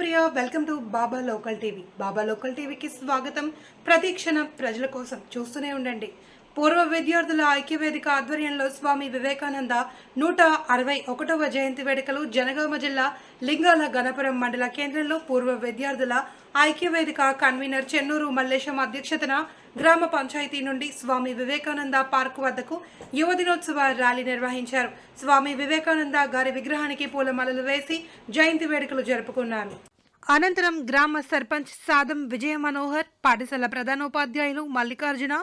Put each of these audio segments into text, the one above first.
Priya welcome to Baba local TV Baba local టీవీకి స్వాగతం. ప్రతిక్షణం ప్రజల కోసం చూస్తూనే ఉండండి. పూర్వ విద్యార్థుల ఐక్యవేదిక ఆధ్వర్యంలో స్వామి వివేకానంద నూట అరవై ఒకటవ జయంతి వేడుకలు జనగామ జిల్లా లింగాల గణపురం మండల కేంద్రంలో పూర్వ విద్యార్థుల ఐక్యవేదిక కన్వీనర్ చెన్నూరు మల్లేశం అధ్యక్షతన గ్రామ పంచాయతీ నుండి స్వామి వివేకానంద పార్క్ వద్దకు యువ దినోత్సవ ర్యాలీ నిర్వహించారు. స్వామి వివేకానంద గారి విగ్రహానికి పూలమాలలు వేసి జయంతి వేడుకలు జరుపుకున్నారు. అనంతరం గ్రామ సర్పంచ్ సాదం విజయ మనోహర్ పాఠశాల ప్రధానోపాధ్యాయులు మల్లికార్జున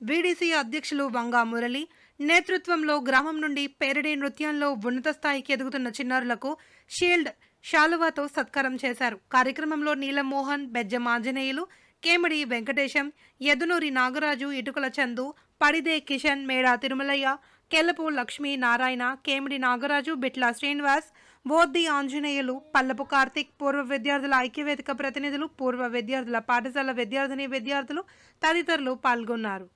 వీడీసీ అధ్యక్షులు వంగా మురళి నేతృత్వంలో గ్రామం నుండి పేరడే నృత్యంలో ఉన్నత స్థాయికి ఎదుగుతున్న చిన్నారులకు షీల్డ్ శాలువాతో సత్కారం చేశారు. కార్యక్రమంలో నీలం మోహన్ బెజ్జం ఆంజనేయులు కేమిడి వెంకటేశం యదునూరి నాగరాజు ఇటుకల చందు పడిదే కిషన్ మేడా తిరుమలయ్య కెల్లపు లక్ష్మీ నారాయణ కేమిడి నాగరాజు బిట్ల శ్రీనివాస్ బోద్ది ఆంజనేయులు పల్లపు కార్తిక్ పూర్వ విద్యార్థుల ఐక్యవేదిక ప్రతినిధులు పూర్వ విద్యార్థుల పాఠశాల విద్యార్థిని విద్యార్థులు తదితరులు పాల్గొన్నారు.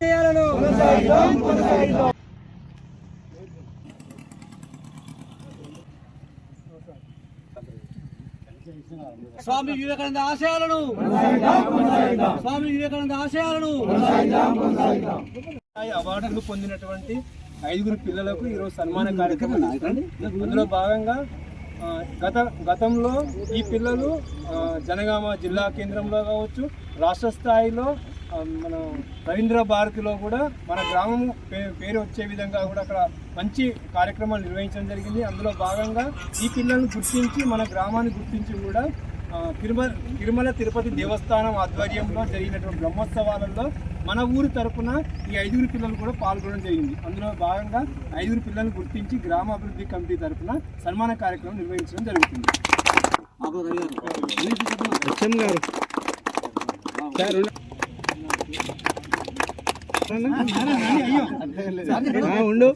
స్వామి వివేకానంద ఆశయాలను. స్వామి వివేకానంద ఆశయాలను. అవార్డులు పొందినటువంటి ఐదుగురు పిల్లలకు ఈరోజు సన్మాన కార్యక్రమం అందులో భాగంగా గత గతంలో ఈ పిల్లలు జనగామ జిల్లా కేంద్రంలో కావచ్చు రాష్ట్ర స్థాయిలో మన రవీంద్ర భారతిలో కూడా మన గ్రామం పే- పేరు వచ్చే విధంగా కూడా అక్కడ మంచి కార్యక్రమాలు నిర్వహించడం జరిగింది. అందులో భాగంగా ఈ పిల్లల్ని గుర్తించి మన గ్రామాన్ని గుర్తించి కూడా తిరుమల తిరుమల తిరుపతి దేవస్థానం ఆధ్వర్యంలో జరిగినటువంటి బ్రహ్మోత్సవాలలో మన ఊరి తరపున ఈ ఐదుగురు పిల్లలు కూడా పాల్గొనడం జరిగింది. అందులో భాగంగా ఐదుగురు పిల్లలను గుర్తించి గ్రామ అభివృద్ధి కమిటీ తరపున సన్మాన కార్యక్రమం నిర్వహించడం జరుగుతుంది. ఉండు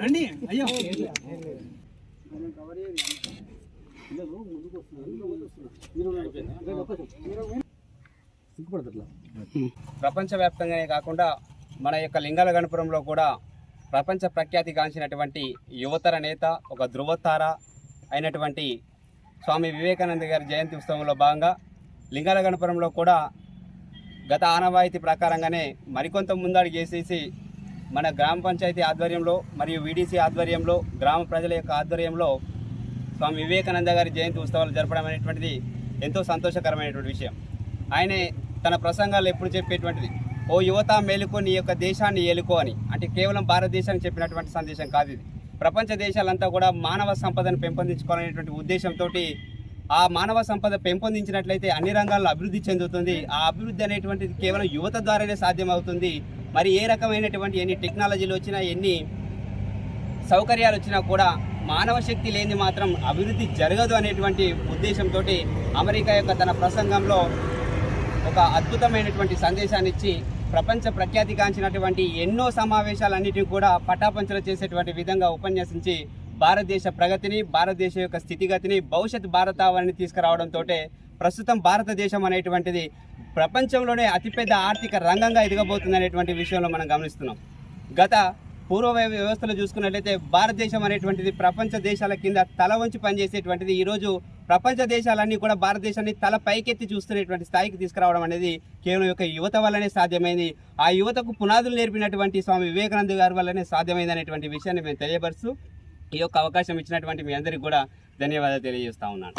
రండి అయ్యో ప్రపంచవ్యాప్తంగానే కాకుండా మన యొక్క లింగాల గణపురంలో కూడా ప్రపంచ ప్రఖ్యాతిగాంచినటువంటి యువతర నేత ఒక ధృవతార అయినటువంటి స్వామి వివేకానంద గారి జయంతి ఉత్సవంలో భాగంగా లింగాల గణపురంలో కూడా గత ఆనవాయితీ ప్రకారంగానే మరికొంత ముందడుగు చేసేసి మన గ్రామ పంచాయతీ ఆధ్వర్యంలో మరియు వీడీసీ ఆధ్వర్యంలో గ్రామ ప్రజల యొక్క ఆధ్వర్యంలో స్వామి వివేకానంద గారి జయంతి ఉత్సవాలు జరపడం అనేటువంటిది ఎంతో సంతోషకరమైనటువంటి విషయం. ఆయనే తన ప్రసంగాలు ఎప్పుడు చెప్పేటువంటిది ఓ యువత మేలుకో నీ యొక్క దేశాన్ని ఏలుకో అని. అంటే కేవలం భారతదేశానికి చెప్పినటువంటి సందేశం కాదు ఇది. ప్రపంచ దేశాలంతా కూడా మానవ సంపదను పెంపొందించుకోవాలనేటువంటి ఉద్దేశంతో ఆ మానవ సంపద పెంపొందించినట్లయితే అన్ని రంగాల్లో అభివృద్ధి చెందుతుంది. ఆ అభివృద్ధి అనేటువంటిది కేవలం యువత ద్వారానే సాధ్యమవుతుంది. మరి ఏ రకమైనటువంటి ఎన్ని టెక్నాలజీలు వచ్చినా ఎన్ని సౌకర్యాలు వచ్చినా కూడా మానవ శక్తి లేని మాత్రం అభివృద్ధి జరగదు అనేటువంటి ఉద్దేశంతో అమెరికా యొక్క తన ప్రసంగంలో ఒక అద్భుతమైనటువంటి సందేశాన్ని ఇచ్చి ప్రపంచ ప్రఖ్యాతిగాంచినటువంటి ఎన్నో సమావేశాలన్నిటిని కూడా పటాపంచలు చేసేటువంటి విధంగా ఉపన్యసించి భారతదేశ ప్రగతిని భారతదేశ యొక్క స్థితిగతిని భవిష్యత్ భారతావరణి తీసుకురావడంతో ప్రస్తుతం భారతదేశం అనేటువంటిది ప్రపంచంలోనే అతిపెద్ద ఆర్థిక రంగంగా ఎదగబోతుంది అనేటువంటి విషయంలో మనం గమనిస్తున్నాం. గత పూర్వ వ్యవస్థలు వ్యవస్థలో చూసుకున్నట్లయితే భారతదేశం అనేటువంటిది ప్రపంచ దేశాల కింద తల వంచి పనిచేసేటువంటిది. ఈరోజు ప్రపంచ దేశాలన్నీ కూడా భారతదేశాన్ని తల పైకెత్తి చూస్తున్నటువంటి స్థాయికి తీసుకురావడం అనేది కేవలం యొక్క యువత వల్లనే సాధ్యమైంది. ఆ యువతకు పునాదులు నేర్పినటువంటి స్వామి వివేకానంద గారి వల్లనే సాధ్యమైంది అనేటువంటి విషయాన్ని మేము తెలియపరుస్తూ ఈ యొక్క అవకాశం ఇచ్చినటువంటి మీ అందరికీ కూడా ధన్యవాదాలు తెలియజేస్తా ఉన్నాను.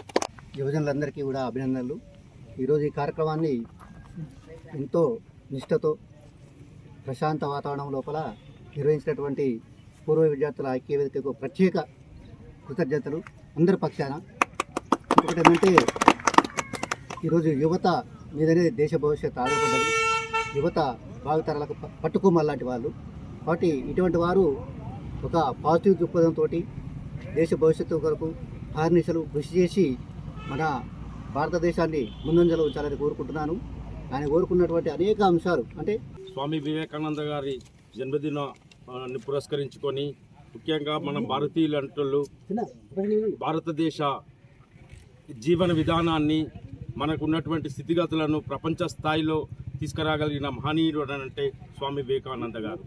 యువజనులందరికీ కూడా అభినందనలు. ఈరోజు ఈ కార్యక్రమాన్ని ఎంతో నిష్టతో ప్రశాంత వాతావరణం లోపల నిర్వహించినటువంటి పూర్వ విద్యార్థుల ఐక్యవేదికకు ప్రత్యేక కృతజ్ఞతలు అందరి పక్షాన. ఇంకొకటి ఏంటంటే ఈరోజు యువత మీదనే దేశ భవిష్యత్తు ఆధారపడ్డది. యువత భావితరాలకు పట్టుకోమల్లాంటి లాంటి వాళ్ళు. కాబట్టి ఇటువంటి వారు ఒక పాజిటివ్ దృక్పథంతో దేశ భవిష్యత్తు కొరకు ఆర్నిసలు కృషి చేసి మన భారతదేశాన్ని ముందంజలో ఉంచాలని కోరుకుంటున్నాను. ఆయన కోరుకున్నటువంటి అనేక అంశాలు అంటే స్వామి వివేకానంద గారి జన్మదిన ఆ, ని పురస్కరించుకొని ముఖ్యంగా మన భారతీయులు అంటుళ్ళు భారతదేశ జీవన విధానాన్ని మనకు ఉన్నటువంటి స్థితిగతులను ప్రపంచ స్థాయిలో తీసుకురాగలిగిన మహనీయుడు అంటే స్వామి వివేకానంద గారు.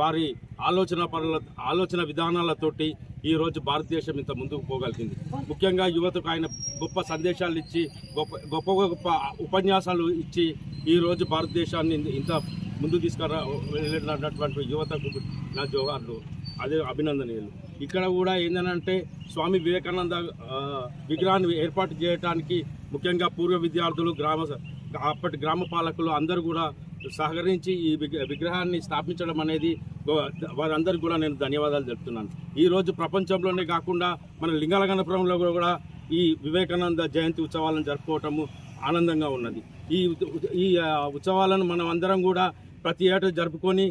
వారి ఆలోచన పనుల ఆలోచన విధానాలతోటి ఈరోజు భారతదేశం ఇంత ముందుకు పోగలిగింది. ముఖ్యంగా యువతకు ఆయన గొప్ప సందేశాలు ఇచ్చి గొప్ప గొప్ప గొప్ప ఉపన్యాసాలు ఇచ్చి ఈరోజు భారతదేశాన్ని ఇంత ముందు తీసుకురా వెళ్ళినటువంటి యువతకు నా జోహార్లు అదే అభినందనీయులు. ఇక్కడ కూడా ఏంటంటే స్వామి వివేకానంద విగ్రహాన్ని ఏర్పాటు చేయడానికి ముఖ్యంగా పూర్వ విద్యార్థులు గ్రామ అప్పటి గ్రామ పాలకులు అందరూ కూడా సహకరించి ఈ విగ్ర- విగ్రహాన్ని స్థాపించడం అనేది వారందరికీ కూడా నేను ధన్యవాదాలు చెప్తున్నాను ఈరోజు ప్రపంచంలోనే కాకుండా మన లింగాలగనపురంలో కూడా ఈ వివేకానంద జయంతి ఉత్సవాలను జరుపుకోవటము ఆనందంగా ఉన్నది. ఈ ఈ ఉత్సవాలను మనం అందరం కూడా ప్రతి ఏటా జరుపుకొని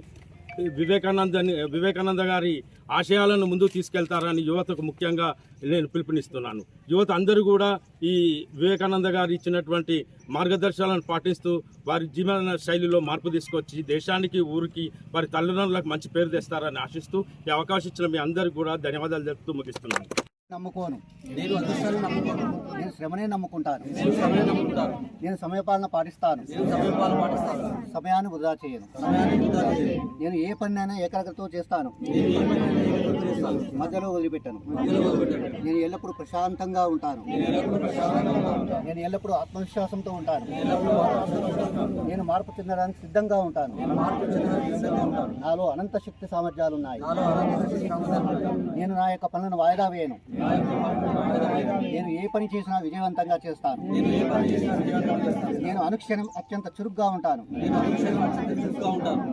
వివేకానందని వివేకానంద గారి ఆశయాలను ముందుకు తీసుకెళ్తారని యువతకు ముఖ్యంగా నేను పిలుపునిస్తున్నాను. యువత అందరూ కూడా ఈ వివేకానంద గారు ఇచ్చినటువంటి మార్గదర్శకాలను పాటిస్తూ వారి జీవన శైలిలో మార్పు తీసుకొచ్చి దేశానికి ఊరికి వారి తల్లిదండ్రులకు మంచి పేరు తెస్తారని ఆశిస్తూ ఈ అవకాశం ఇచ్చిన మీ అందరికీ కూడా ధన్యవాదాలు జరుపుతూ ముగిస్తున్నాను. నమ్ముకోను. నేను అదృష్టాన్ని నమ్ముకోను. నేను శ్రమనే నమ్ముకుంటాను. నేను శ్రమనే నమ్ముకుంటాను. నేను సమయపాలన పాటిస్తాను. నేను సమయపాలన పాటిస్తాను. సమయాన్ని వృధా చేయను. సమయాన్ని వృధా చేయను. నేను ఏ పనినైనా ఏకాగ్రతతో చేస్తాను. మధ్యలో వదిలిపెట్టాను. నేను ఎల్లప్పుడూ ప్రశాంతంగా ఉంటాను. నేను ఎల్లప్పుడూ ఆత్మవిశ్వాసంతో ఉంటాను. నేను మార్పు చెందడానికి సిద్ధంగా ఉంటాను. నాలో అనంత శక్తి సామర్థ్యాలు ఉన్నాయి నేను నా యొక్క పనులను వాయిదా వేయను. నేను ఏ పని చేసినా విజయవంతంగా చేస్తాను. నేను అనుక్షణం అత్యంత చురుగ్గా ఉంటాను.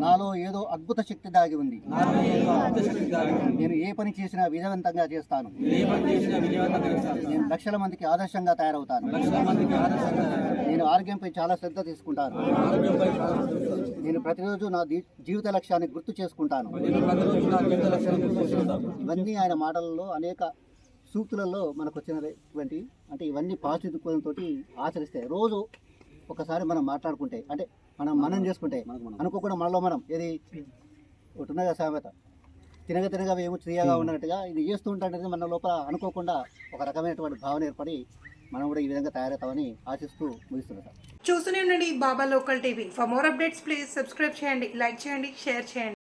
నాలో ఏదో అద్భుత శక్తి దాగి ఉంది. నేను ఏ పని చేసినా విజయవంతంగా చేస్తాను. నేను లక్షల మందికి ఆదర్శంగా తయారవుతాను. నేను ఆరోగ్యంపై చాలా శ్రద్ధ తీసుకుంటాను. నేను ప్రతిరోజు నా జీవిత లక్ష్యాన్ని గుర్తు చేసుకుంటాను. ఇవన్నీ ఆయన మాటలలో అనేక సూక్తులలో మనకు వచ్చినటువంటి అంటే ఇవన్నీ పాజిటివ్ దృక్పథంతో ఆచరిస్తే రోజు ఒకసారి మనం మాట్లాడుకుంటే అంటే మనం మనం చేసుకుంటే అనుకోకుండా మనలో మనం ఏది ఒకటి ఉన్నది సామెత తినగ తినగా ఏమో తీయగా ఉన్నట్టుగా ఇది చేస్తూ ఉంటే మన లోపల అనుకోకుండా ఒక రకమైనటువంటి భావన ఏర్పడి మనం కూడా ఈ విధంగా తయారవుతామని ఆశిస్తూ ముగిస్తున్నాం చూస్తూనే ఉండండి Baba local TV. For more updates please subscribe చేయండి లైక్ చేయండి షేర్ చేయండి.